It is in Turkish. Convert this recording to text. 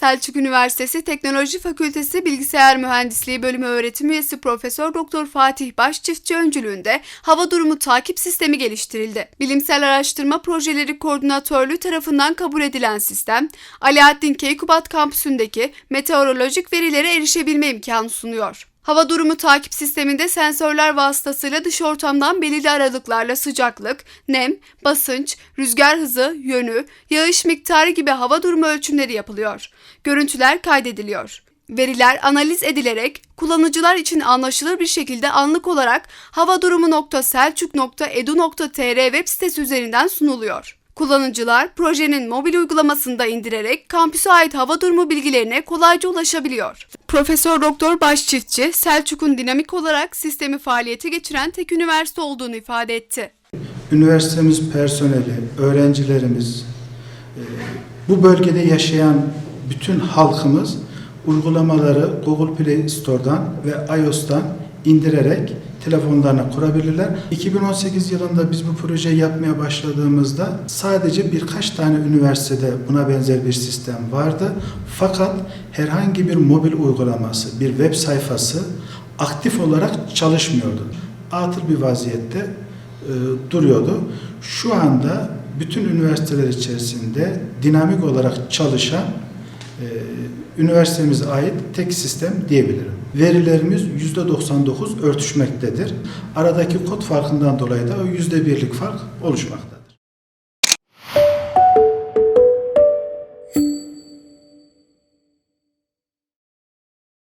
Selçuk Üniversitesi Teknoloji Fakültesi Bilgisayar Mühendisliği Bölümü öğretim üyesi Profesör Doktor Fatih Başçiftçi öncülüğünde hava durumu takip sistemi geliştirildi. Bilimsel Araştırma Projeleri Koordinatörlüğü tarafından kabul edilen sistem, Alaaddin Keykubat kampüsündeki meteorolojik verilere erişebilme imkanı sunuyor. Hava durumu takip sisteminde sensörler vasıtasıyla dış ortamdan belirli aralıklarla sıcaklık, nem, basınç, rüzgar hızı, yönü, yağış miktarı gibi hava durumu ölçümleri yapılıyor. Görüntüler kaydediliyor. Veriler analiz edilerek kullanıcılar için anlaşılır bir şekilde anlık olarak havadurumu.selçuk.edu.tr web sitesi üzerinden sunuluyor. Kullanıcılar projenin mobil uygulamasında indirerek kampüse ait hava durumu bilgilerine kolayca ulaşabiliyor. Profesör Doktor Başçiftçi, Selçuk'un dinamik olarak sistemi faaliyete geçiren tek üniversite olduğunu ifade etti. Üniversitemiz personeli, öğrencilerimiz, e, bu bölgede yaşayan bütün halkımız uygulamaları Google Play Store'dan ve iOS'tan indirerek telefonlarına kurabilirler. 2018 yılında biz bu projeyi yapmaya başladığımızda sadece birkaç tane üniversitede buna benzer bir sistem vardı. Fakat herhangi bir mobil uygulaması, bir web sayfası aktif olarak çalışmıyordu. Atıl bir vaziyette e, duruyordu. Şu anda bütün üniversiteler içerisinde dinamik olarak çalışan üniversitemize ait tek sistem diyebilirim. Verilerimiz %99 örtüşmektedir. Aradaki kod farkından dolayı da o %1'lik fark oluşmakta.